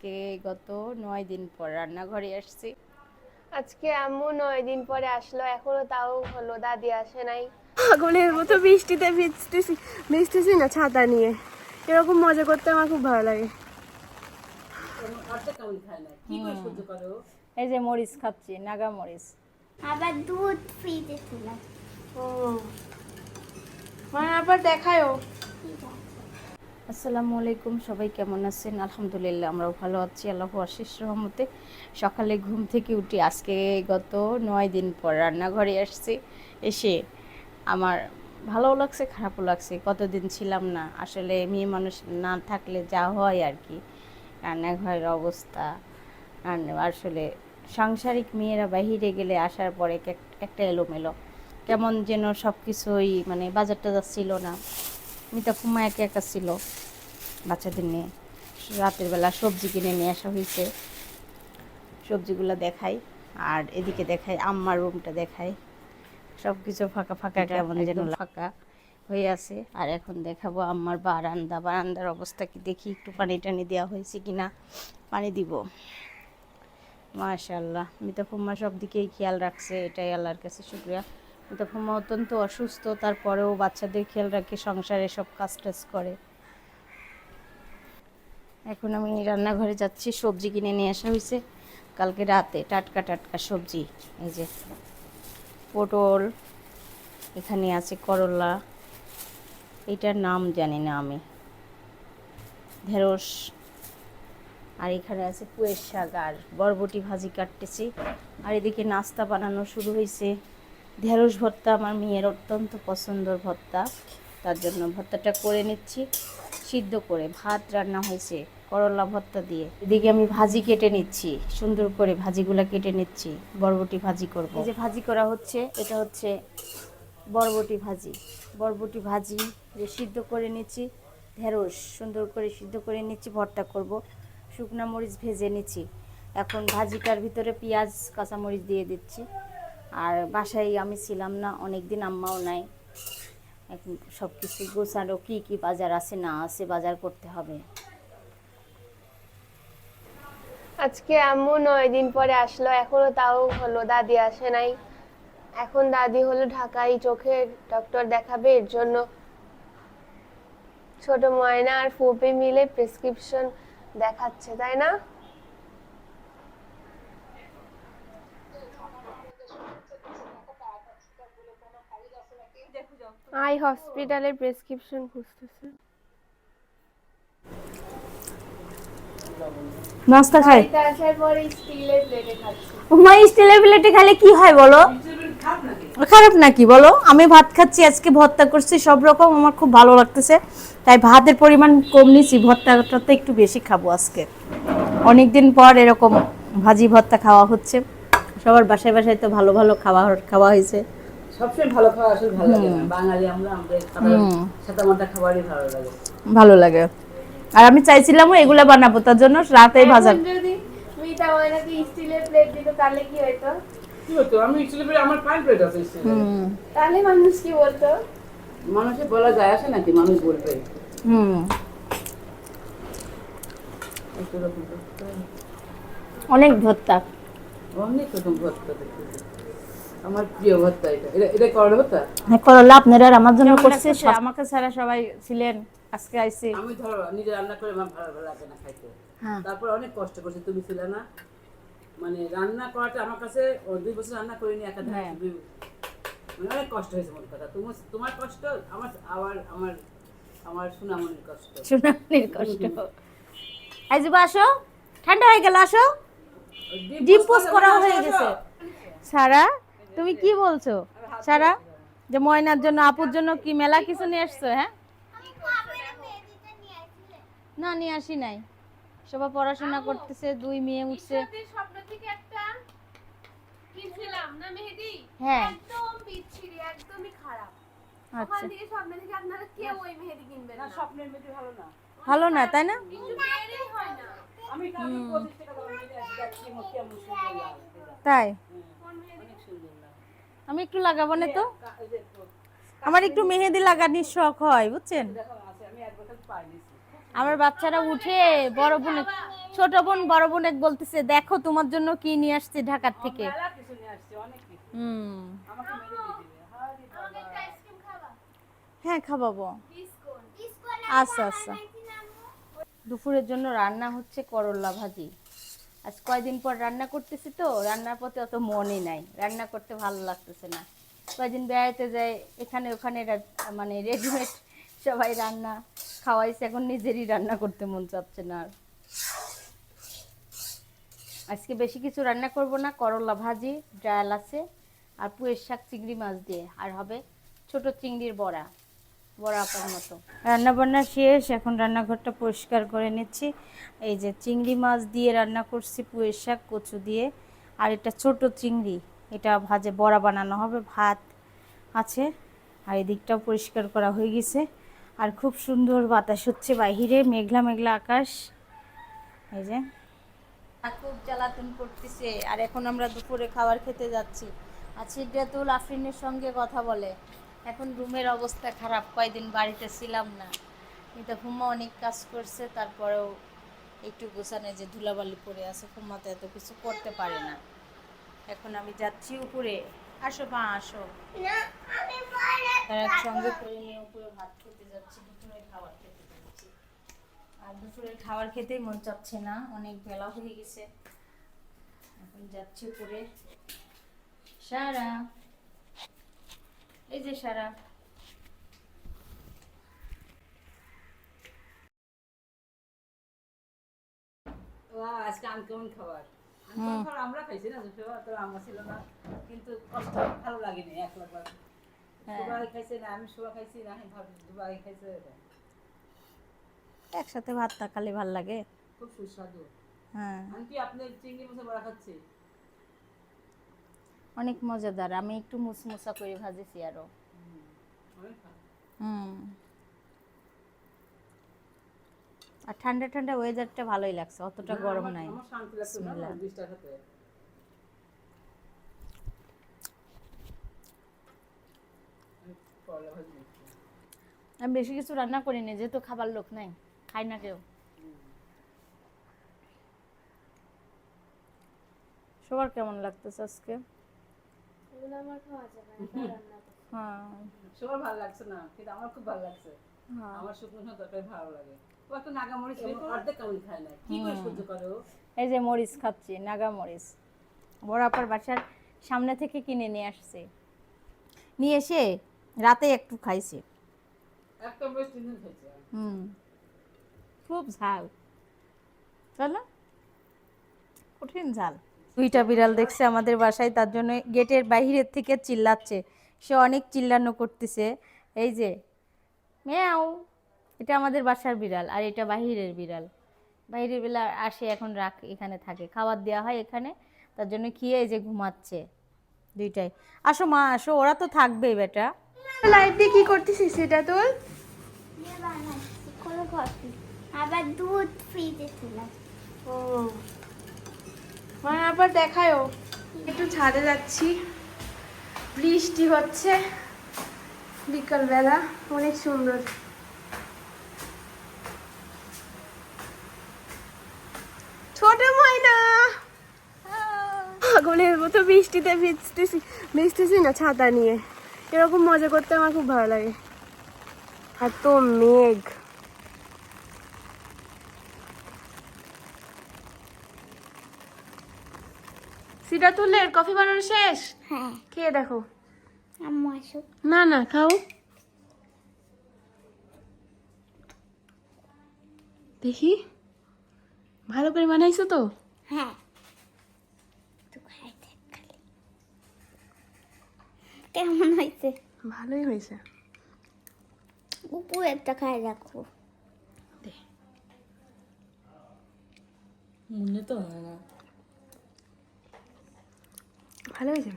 আজকে গত নয় দিন পর রান্নাঘরে আসছি। আজকে আম্মু নয় দিন পরে আসলো এখনও তাও হলো দাদি আসে নাই। পাগলের মতো বৃষ্টিতে ভিজতেছি ভিজতেছি না ছাতা নিয়ে। এরকম মজা করতে আমার খুব ভালো লাগে। এই যে মরিচ খাচ্ছি নাগা মরিচ। আবার দুধ ফ্রিজে ছিল। ও। মানে আবার দেখায়ও। আসসালামু আলাইকুম, সবাই কেমন আছেন? আলহামদুলিল্লাহ, আমরাও ভালো আছি আল্লাহ আশিস রহমতে। সকালে ঘুম থেকে উঠি আজকে গত নয় দিন পর রান্নাঘরে আসছি, এসে আমার ভালো লাগছে, খারাপও লাগছে। কতদিন ছিলাম না, আসলে মেয়ে মানুষ না থাকলে যা হয় আর কি। রান্নাঘরের অবস্থা আসলে সাংসারিক মেয়েরা বাহিরে গেলে আসার পরে এক- একটা এলোমেলো। কেমন যেন সব কিছুই মানে বাজার টাজার ছিল না। মিতা কুমা একা একা ছিল বাচ্চাদের নিয়ে। রাতের বেলা সবজি কিনে নিয়ে আসা হয়েছে। সবজিগুলো দেখাই আর এদিকে দেখাই আম্মার রুমটা দেখাই। সব কিছু ফাঁকা ফাঁকা কেমন যেন ফাঁকা হয়ে আছে। আর এখন দেখাবো আম্মার বারান্দা। বারান্দার অবস্থা কি দেখি একটু পানি টানি দেওয়া হয়েছে কি না পানি দিব। মাশাল্লাহ মিতা ফুম্মা সব দিকেই খেয়াল রাখছে এটাই আল্লাহর কাছে শুক্রিয়া। মিতা ফুম্মা অত্যন্ত অসুস্থ, তারপরেও বাচ্চাদের খেয়াল রাখে, সংসারে সব কাজ টাজ করে। এখন আমি রান্নাঘরে যাচ্ছি, সবজি কিনে নিয়ে আসা হয়েছে। কালকে রাতে টাটকা টাটকা সবজি, এই যে পটল, এখানে আছে করলা, এটার নাম জানি না আমি। ঢেঁড়স, আর এখানে আছে পুয়ের শাক, আর বরবটি ভাজি কাটতেছি। আর এদিকে নাস্তা বানানো শুরু হয়েছে। ঢেঁড়স ভর্তা আমার মেয়ের অত্যন্ত পছন্দর ভর্তা। তার জন্য ভর্তাটা করে নিচ্ছি, সিদ্ধ করে ভাত রান্না হয়েছে করলা ভর্তা দিয়ে। এদিকে আমি ভাজি কেটে নিচ্ছি, সুন্দর করে ভাজিগুলো কেটে নিচ্ছি, বরবটি ভাজি করব। এই যে ভাজি করা হচ্ছে, এটা হচ্ছে বরবটি ভাজি। বরবটি ভাজি যে সিদ্ধ করে নিচ্ছি, ঢেঁড়স সুন্দর করে সিদ্ধ করে নিচ্ছি, ভর্তা করব। শুকনো মরিচ ভেজে নিচ্ছি। এখন ভাজিটার ভিতরে পেঁয়াজ, কাঁচামরিচ দিয়ে দিচ্ছি। আর বাসায় আমি ছিলাম না অনেক দিন আম্মাও নাই। এখন সব কিছু গোছানো, কী কী বাজার আছে, না আছে, বাজার করতে হবে। আজকে আম্মু নয় দিন পরে আসলো, এখনও তাও হলো, দাদি আসে নাই। এখন দাদি হলো ঢাকায় চোখের ডক্টর দেখাবে, এর জন্য ছোট ময়না আর ফুপি মিলে প্রেসক্রিপশন দেখাচ্ছে, তাই না? আই হসপিটালের প্রেসক্রিপশন খুঁজতেছে। নাস্তা খাই আসার পরে স্টিলের প্লেটে খাচ্ছি। মা স্টিলের প্লেটে খেলে কি হয় বলো? খারাপ নাকি বলো? আমি ভাত খাচ্ছি আজকে ভর্তা করছি সব রকম আমার খুব ভালো লাগতেছে। তাই ভাতের পরিমাণ কম নিছি ভর্তাটাতে একটু বেশি খাব আজকে। অনেক দিন পর এরকম ভাজি ভর্তা খাওয়া হচ্ছে। সবার বাসায় বাসায় তো ভালো ভালো খাওয়া খাওয়া হয়েছে। সবসময় ভালো খাওয়া আসলে ভালো লাগে না। বাঙালি আমরা আমরা খাবার সাদা মাটা খাবারই ভালো লাগে। ভালো লাগে। আর আমি চাইছিলামও এগুলা বানাবো তার জন্য রাতেই ভাজা যদি মিতা ময়নাকে স্টিলের প্লেট দিত তাহলে কি হতো কি হতো আমি স্টিল প্লেট আমার প্লেট আছে স্টিল হুম। তাহলে মানুষ কি বলতো? মানুষের বলা যায় আসে নাকি মানুষ বলবে? হুম। হয়। অনেক ভর্তা। অনেক রকম ভর্তা দেখতেছি আমার প্রিয় ভর্তা এটা। এটা এটা করলা ভর্তা হ্যাঁ করলা আপনারা আমার জন্য করছে আমাকে ছাড়া সবাই ছিলেন আজকে আইছি আমি ধরো নিজে রান্না করে আমার ভালো ভালো লাগে না খাইতে। হ্যাঁ। তারপর অনেক কষ্ট করছে তুমি ছিলে না। মানে রান্না করাটা আমার কাছে দুই বছর রান্না করিনি একা হ্যাঁ। দুই- মানে অনেক কষ্ট হয়েছে মোট কথা। তোমার তোমার কষ্ট আমার আবার আমার আমার সুনামনির কষ্ট। সোনালির কষ্ট। আসো ঠান্ডা হয়ে গেল আসো। করে করা হয়ে গেছে। সারা তুমি কি বলছো? সারা? যে ময়নার জন্য আপুর জন্য কি মেলা কিছু নিয়ে আসছো হ্যাঁ? না নিয়ে আসি নাই। সবাই পড়াশোনা করতেছে দুই মেয়ে উঠছে। স্বপ্ন থেকে একটা কিনছিলাম না মেহেদি? হ্যাঁ। একদম বিচ্ছিরি একদমই খারাপ। আচ্ছা। থেকে আপনারা কেউ ওই মেহেদি কিনবেন না। স্বপ্নের মেয়েটি ভালো না। ভালো না তাই না? হয়। তাই? আমি একটু লাগাবো না তো? আমার একটু মেহেদি লাগানোর শখ হয় বুঝছেন? আমার বাচ্চারা উঠে বড় বোনে ছোট বোন বড় বোন এক বলতেছে দেখো তোমার জন্য কি নিয়ে আসছে ঢাকার থেকে। মেলা কিছু নিয়ে আসছে অনেক কিছু। হুম। হায়। হ্যাঁ খাবাবো আচ্ছা আচ্ছা। দুপুরের জন্য রান্না হচ্ছে করলা ভাজি। আজ কয়দিন পর রান্না করতেছি তো, রান্নার প্রতি অত মনই নাই। রান্না করতে ভালো লাগতেছে না। কয়দিন বেড়াইতে যাই, এখানে ওখানে মানে রেডিমেড সবাই রান্না খাওয়াইছে, এখন নিজেরই রান্না করতে মন চাচ্ছে না আর। আজকে বেশি কিছু রান্না করব না, করলা ভাজি, ডাল আছে, আর পুয়ের শাক চিংড়ি মাছ দিয়ে। আর হবে ছোট চিংড়ির বড়া। বড়া আপার মতো। রান্না বান্না শেষ এখন রান্নাঘরটা পরিষ্কার করে নিচ্ছি। এই যে চিংড়ি মাছ দিয়ে রান্না করছি পুয়ের শাক কচু দিয়ে। আর এটা ছোট চিংড়ি এটা ভাজে বড়া বানানো হবে ভাত আছে। আর এদিকটাও পরিষ্কার করা হয়ে গেছে। আর খুব সুন্দর বাতাস হচ্ছে বাহিরে মেঘলা মেঘলা আকাশ। এই যে। খুব জ্বালাতন করতেছে। আর এখন আমরা দুপুরে খাবার খেতে যাচ্ছি। আর সিদ্ধাতুল আফরিনের সঙ্গে কথা বলে। এখন রুমের অবস্থা খারাপ কয়দিন বাড়িতে ছিলাম না। কিন্তু হুমা অনেক কাজ করছে তারপরেও একটু গোছানে যে ধুলাবালি পড়ে আছে হুমা তো এত কিছু করতে পারে না। এখন আমি যাচ্ছি উপরে। আসো মা আসো। তারা একসঙ্গে করে নিয়ে উপরে ভাত খেতে যাচ্ছি দুপুরে খাবার খেতে যাচ্ছি। আর দুপুরের খাবার খেতেই মন চাচ্ছে না অনেক বেলা হয়ে গেছে। এখন যাচ্ছি উপরে। সারা। এই যে সারা। বাহ, আজকে আনকমন খাবার? আনকমন খাবার আমরা খাইছি না দুটো তো আমার ছিল না কিন্তু কষ্ট ভালো লাগেনি এক লাখ হ্যাঁ। সুবাই খাইছে না আমি সুবা খাইছি না দুবাই খাইছে একসাথে ভাতটা তাকালে ভালো লাগে। খুব সুস্বাদু। হ্যাঁ। আমি কি আপনার চিংড়ি মাছের বড়া খাচ্ছি? অনেক মজাদার। আমি একটু মুসমুসা করে ভাজেছি আরও। হুম। আর ঠান্ডা ঠান্ডা ওয়েদারটা ভালোই লাগছে অতটা গরম নাই। আমি বেশি কিছু রান্না করিনি যেহেতু খাবার লোক নাই খাই না কেউ। সবার কেমন লাগতেছে আজকে? এগুলো আমার খাওয়া যাবে না রান্না করতে। হ্যাঁ। সবার ভালো লাগছে না? কিন্তু আমার খুব ভালো লাগছে। হ্যাঁ। আমার শুকনো তরকারি ভালো লাগে। ও একটা নাগামরিচ অর্ধেক কেমন খায় না। কি করে সহ্য করে ও? এই যে মরিচ খাচ্ছি নাগা মরিচ বড়াপার বাসার সামনে থেকে কিনে নিয়ে আসছে। নিয়ে এসে রাতে একটু খাইছে। হুম। খুব ঝাল। চলো। কঠিন ঝাল। দুইটা বিড়াল দেখছে আমাদের বাসায় তার জন্য গেটের বাইরের থেকে চিল্লাচ্ছে। সে অনেক চিল্লানো করতেছে। এই যে ম্যাও এটা আমাদের বাসার বিড়াল আর এটা বাহিরের বিড়াল। বাইরের বিড়াল আসে এখন রাখ এখানে থাকে। খাবার দেওয়া হয় এখানে তার জন্য খেয়ে এই যে ঘুমাচ্ছে দুইটাই। আসো মা আসো ওরা তো থাকবেই বেটা। লাইট দিয়ে কি করতেছিস সেটা তোর? আবার দুধ ফ্রিজে ছিল ও। মানে আবার দেখায়ও। একটু ছাদে যাচ্ছি। বৃষ্টি হচ্ছে। বিকালবেলা অনেক সুন্দর। ছোট ময়না! পাগলের মতো বৃষ্টিতে ভিজতেছি। ভিজতেছি না, ছাতা নিয়ে। এরকম মজা করতে আমার খুব ভালো লাগে। আর তো মেঘ। সিরাতুল্লের কফি বানানো শেষ? হ্যাঁ। খেয়ে দেখো। আম্মু আসুক। না না খাও। দেখি। ভালো করে বানাইছো তো? হ্যাঁ। খাই কেমন হয়েছে? ভালোই হয়েছে। উপু একটা খাই রাখব মনে তো হয় না। ভালো হয়েছে?